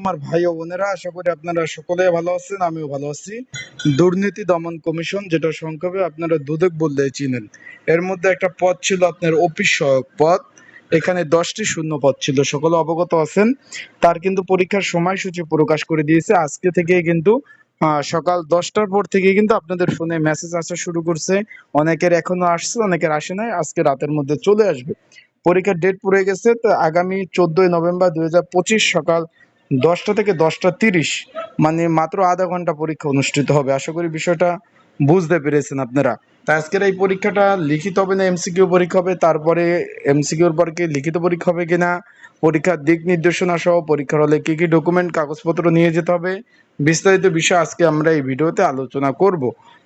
আমার ভাই ও বোনেরা, আশা করি আপনারা সকলে ভালো আছেন, আমিও ভালো আছি। দুর্নীতি দমন কমিশন যেটা সংক্ষেপে আপনারা দুদক বললে চিনেন। এর মধ্যে একটা পদ ছিল আপনার অফিস সহায়ক পদ। এখানে দশটি শূন্য পদ ছিল, সকলে অবগত আছেন। তার কিন্তু পরীক্ষার সময়সূচি প্রকাশ করে দিয়েছে। আজকে থেকে কিন্তু সকাল দশটার পর থেকে কিন্তু আপনাদের ফোনে মেসেজ আসা শুরু করছে। অনেকের এখনও আসছে, অনেকের আসে নাই। আজকে রাতের মধ্যে চলে আসবে। পরীক্ষার ডেট পড়ে গেছে, তো আগামী চোদ্দই নভেম্বর দুই হাজার পঁচিশ সকাল দশটা থেকে দশটা তিরিশ মানে মাত্র আধা ঘণ্টা পরীক্ষা অনুষ্ঠিত হবে। আশা করি বিষয়টা বুঝতে পেরেছেন আপনারা। তা আজকের এই পরীক্ষাটা লিখিত হবে না এমসিকিউ পরীক্ষা হবে, তারপরে এমসিকিউর পর কি লিখিত পরীক্ষা হবে কিনা, পরীক্ষার দিক নির্দেশনা সহ পরীক্ষার হলে কী কী ডকুমেন্ট কাগজপত্র নিয়ে যেতে হবে, বিস্তারিত বিষয় আজকে আমরা এই ভিডিওতে আলোচনা করব।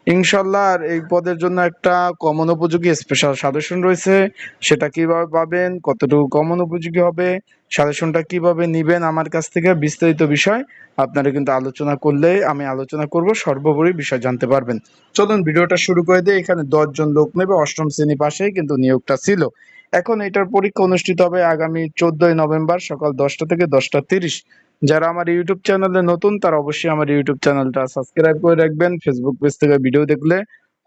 ইনশাল্লাহ আর এই পদের জন্য একটা কমন উপযোগী স্পেশাল সাজেশন রয়েছে, সেটা কীভাবে পাবেন, কতটুকু কমন উপযোগী হবে সাজেশনটা কীভাবে নিবেন আমার কাছ থেকে বিস্তারিত বিষয় আপনারা কিন্তু আলোচনা করলে, আমি আলোচনা করব, সর্বোপরি বিষয় জানতে পারবেন। চলুন ভিডিওটা শুরু করে দিই এখানে জন লোক নেবে, অষ্টম শ্রেণি পাশেই কিন্তু নিয়োগটা ছিল। এখন এটার পরীক্ষা অনুষ্ঠিত হবে আগামী চোদ্দই নভেম্বর সকাল দশটা থেকে দশটা তিরিশ। যারা আমার ইউটিউব চ্যানেলে নতুন, তারা অবশ্যই আমার ইউটিউব চ্যানেলটা সাবস্ক্রাইব করে রাখবেন। ফেসবুক পেজ থেকে ভিডিও দেখলে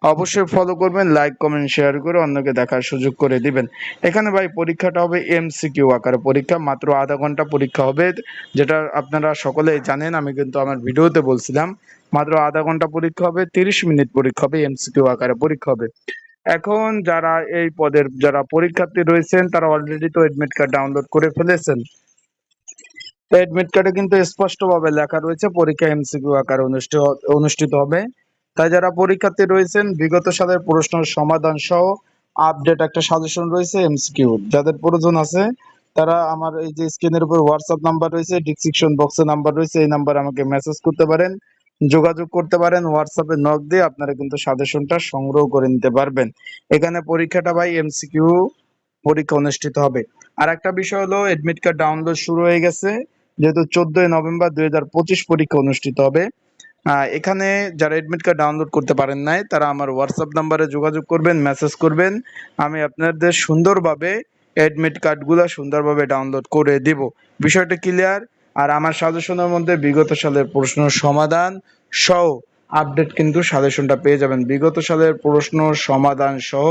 অবশ্যই ফলো করবেন লাইক কমেন্ট শেয়ার করে অন্যকে দেখার সুযোগ করে দিবেন। এখানে ভাই পরীক্ষাটা হবে এমসিকিউ আকারে পরীক্ষা, মাত্র আধা ঘণ্টা পরীক্ষা হবে, যেটা আপনারা সকলেই জানেন, আমি কিন্তু আমার ভিডিওতে বলছিলাম। মাত্র আধা ঘণ্টা পরীক্ষা হবে, তিরিশ মিনিট পরীক্ষা হবে এমসিকিউ আকারে পরীক্ষা হবে। এখন যারা এই পদের, যারা পরীক্ষার্থী রয়েছেন, তারা অলরেডি তো এডমিট কার্ড ডাউনলোড করে ফেলেছেন। এডমিট কার্ডে কিন্তু স্পষ্টভাবে লেখা রয়েছে, পরীক্ষা এমসিকিউ আকারে অনুষ্ঠিত অনুষ্ঠিত হবে। তাই যারা পরীক্ষার্থী রয়েছেন, বিগত সালের প্রশ্ন সমাধান সহ আপডেট একটা সাজেশন রয়েছে এমসিকিউ যাদের প্রয়োজন আছে, তারা আমার এই যে স্ক্রিনের উপর হোয়াটসঅ্যাপ নাম্বার রয়েছে ডিসক্রিপশন বক্সে নাম্বার রয়েছে, এই নাম্বার আমাকে মেসেজ করতে পারেন, যোগাযোগ করতে পারেন হোয়াটসঅ্যাপে নক দিয়ে আপনারা কিন্তু সাজেশনটা সংগ্রহ করে নিতে পারবেন। এখানে পরীক্ষাটা ভাই এমসিকিউ পরীক্ষা অনুষ্ঠিত হবে। আর একটা বিষয় হলো এডমিট কার্ড ডাউনলোড শুরু হয়ে গেছে। যেহেতু চোদ্দই নভেম্বর দুই হাজার পঁচিশ পরীক্ষা অনুষ্ঠিত হবে এখানে যারা এডমিট কার্ড ডাউনলোড করতে পারেন নাই, তারা আমার হোয়াটসঅ্যাপ নাম্বারে যোগাযোগ করবেন মেসেজ করবেন। আমি আপনাদের সুন্দরভাবে এডমিট কার্ডগুলো সুন্দরভাবে ডাউনলোড করে দিব। বিষয়টা ক্লিয়ার আর আমার সাজেশনের মধ্যে বিগত সালের প্রশ্ন সমাধান সহ আপডেট কিন্তু সাজেশনটা পেয়ে যাবেন। বিগত সালের প্রশ্ন সমাধান সহ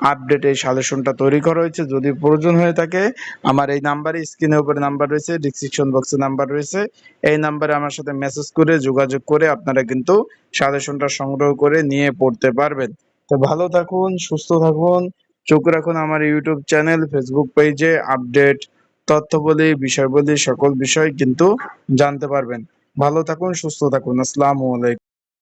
আপডেট এই সাজেশনটা তৈরি করা হয়েছে। যদি প্রয়োজন হয়ে থাকে, আমার এই নাম্বারে স্ক্রিনের উপরে নাম্বার রয়েছে ডিসক্রিপশন বক্সে নাম্বার রয়েছে। এই নাম্বারে আমার সাথে মেসেজ করে, যোগাযোগ করে আপনারা কিন্তু সাজেশনটা সংগ্রহ করে নিয়ে পড়তে পারবেন। তো ভালো থাকুন, সুস্থ থাকুন। চোখ রাখুন আমার ইউটিউব চ্যানেল ফেসবুক পেজে আপডেট, তথ্যবলী, বিষয়বলী, সকল বিষয় কিন্তু জানতে পারবেন। ভালো থাকুন, সুস্থ থাকুন। আসসালামু আলাইকুম।